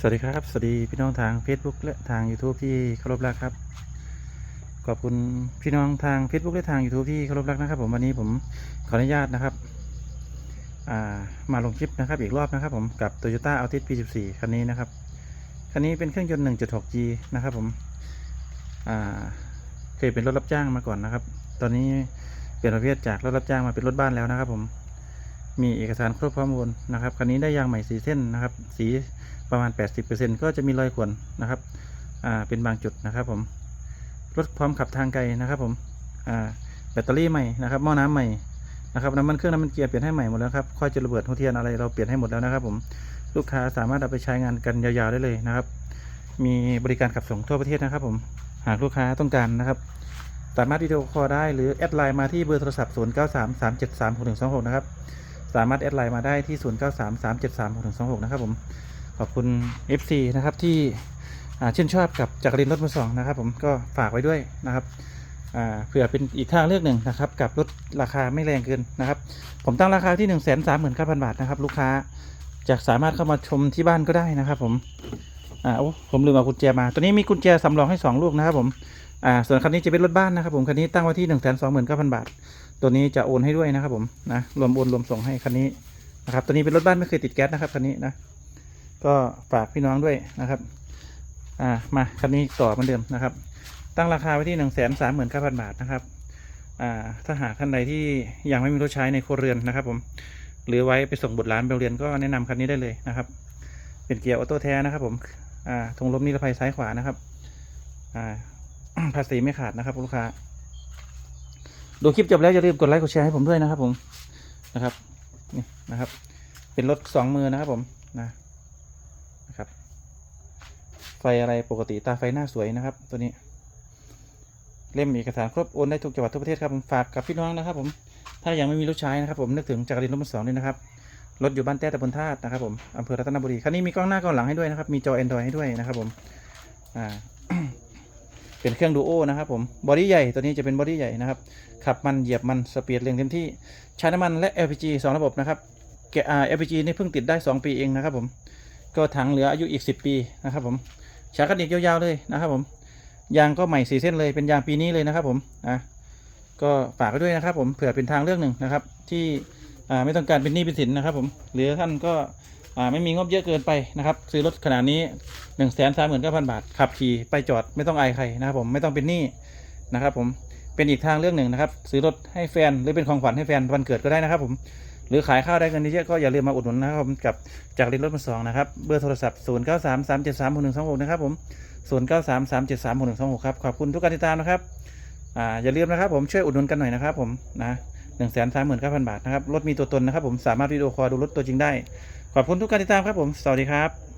สวัสดีครับ สวัสดีพี่น้องทาง Facebook และทาง YouTube ที่เคารพรักครับ ขอบคุณพี่น้องทาง Facebook และทาง YouTube ที่เคารพรักนะครับ ผมวันนี้ผมขออนุญาตนะครับามาลงคลิปนะครับอีกรอบนะครับ ผมกับ Toyota Altis P14 คันนี้นะครับคันนี้เป็นเครื่องยนต์ 1.6G นะครับผมเคยเป็นรถรับจ้างมาก่อนนะครับ ตอนนี้เปลี่ยนประเภทจากรถรับจ้างมาเป็นรถบ้านแล้วนะครับผม มีเอกสารครบข้อมูลนะครับคันนี้ได้ยางใหม่สีเส้นนะครับ สีประมาณ 80%ก็จะมีรอยข่วนนะครับอ่าเป็นบางจุดนะครับผมรถพร้อมขับทางไกลนะครับผมอ่าแบตเตอรี่ใหม่นะครับหม้อน้ำใหม่นะครับน้ำมันเครื่องน้ำมันเกียร์เปลี่ยนให้ใหม่หมดแล้วครับค่อยจะระเบิดหัวเทียนอะไรเราเปลี่ยนให้หมดแล้วนะครับ ผมลูกค้าสามารถเอาไปใช้งานกันยาวๆได้เลยนะครับ มีบริการขับส่งทั่วประเทศนะครับ ผมหากลูกค้าต้องการนะครับสามารถวิดีโอคอลได้หรือแอดไลน์มาที่เบอร์โทรศัพท์ 0933736126 นะครับ สามารถแอดไลน์มาได้ที่ 0933736126 นะครับผม ขอบคุณ FC นะครับที่ชื่นชอบกับจักรินรถมือสองนะครับผมก็ฝากไว้ด้วยนะครับเผื่อเป็นอีกทางเลือกหนึ่งนะครับ กับรถราคาไม่แรงเกินนะครับ ผมตั้งราคาที่ 1 3 9 0 0 0 0 บาทนะครับ ลูกค้าจะสามารถเข้ามาชมที่บ้านก็ได้นะครับผมอ่าโอ้ผมลืมเอากุญแจมา ตัวนี้มีกุญแจสำรองให้ 2 ลูกนะครับผมอ่าส่วนคันนี้จะเป็นรถบ้านนะครับผมคันนี้ตั้งไว้ที่ 1 2 9 0 0 0 บาท ตัวนี้จะโอนให้ด้วยนะครับผมนะรวมโอนรวมส่งให้คันนี้นะครับ ตัวนี้เป็นรถบ้านไม่เคยติดแก๊สนะครับคันนี้นะ ก็ฝากพี่น้องด้วยนะครับ อ่ามาคันนี้ต่อเหมือนเดิมนะครับ ตั้งราคาไว้ที่หนึ่งแสนสามหมื่นเก้าพันบาทนะครับ อ่าถ้าหากท่านใดที่ยังไม่มีรถใช้ในครัวเรือนนะครับ ผมหรือไว้ไปส่งบุตรหลานไปเรียนก็แนะนำคันนี้ได้เลยนะครับ เป็นเกียร์ออโต้แท้นะครับ ผมอ่าธงลมนิรภัยซ้ายขวานะครับ อ่าภาษีไม่ขาดนะครับลูกค้า ดูคลิปจบแล้วอย่าลืมกดไลค์กดแชร์ให้ผมด้วยนะครับผมนะครับนี่นะครับ เป็นรถสองมือนะครับผมนะนะครับไฟอะไรปกติตาไฟหน้าสวยนะครับ ตัวนี้ เล่มเอกสารครบโอนได้ทุกจังหวัดทั่วประเทศครับผมฝากกับพี่น้องนะครับ ผมถ้ายังไม่มีรถใช้นะครับ ผมนึกถึงจักรินรถมือสองด้วยนะครับรถอยู่บ้านแต้ตะบนธาตุนะครับผมอำเภอรัตนบุรีคันนี้มีกล้องหน้ากล้องหลังให้ด้วยนะครับมีจอ Android ให้ด้วยนะครับผมอ่า เป็นเครื่องดูโอนะครับผมบอดี้ใหญ่ตัวนี้จะเป็นบอดี้ใหญ่นะครับขับมันเหยียบมันสปีดเร่งเต็มที่ใช้น้ำมันและ LPG สองระบบนะครับแกอ่า LPG นี่เพิ่งติดได้ 2 ปีเองนะครับผมก็ถังเหลืออายุอีก 10 ปีนะครับผมใช้กันอีกยาวๆเลยนะครับผมยางก็ใหม่สีเส้นเลยเป็นยางปีนี้เลยนะครับผมอะก็ฝากไว้ด้วยนะครับผมเผื่อเป็นทางเลือกหนึ่งนะครับที่อ่าไม่ต้องการเป็นหนี้เป็นสินนะครับผมหรือท่านก็ ไม่มีงบเยอะเกินไปนะครับ ซื้อรถขนาดนี้1นึ่งแสนสามหมื่นเก้าพันบาท ขับขี่ไปจอดไม่ต้องอายใครนะครับผมไม่ต้องเป็นหนี้นะครับผมเป็นอีกทางเลือกหนึ่งนะครับ ซื้อรถให้แฟนหรือเป็นของขวัญให้แฟนวันเกิดก็ได้นะครับผมหรือขายข้าวได้เงินเยอะก็อย่าลืมมาอุดหนุนนะครับผมกับจากรินรถมือสองนะครับเบอร์โทรศัพท์ 0 9 3 3 7 3 6 1 2 6 นะครับผม 0 9 3 3 7 3 6 1 2 6 ครับ ขอบคุณทุกการติดตามนะครับอ่าอย่าลืมนะครับผมช่วยอุดหนุนกันหน่อยนะครับผมนะ หนึ่งแสนสามหมื่นเก้าพันบาทนะครับรถมีตัวตนนะครับผมสามารถวิดีโอคอลดูรถตัวจริงได้ ขอบคุณทุกการติดตามครับผม สวัสดีครับ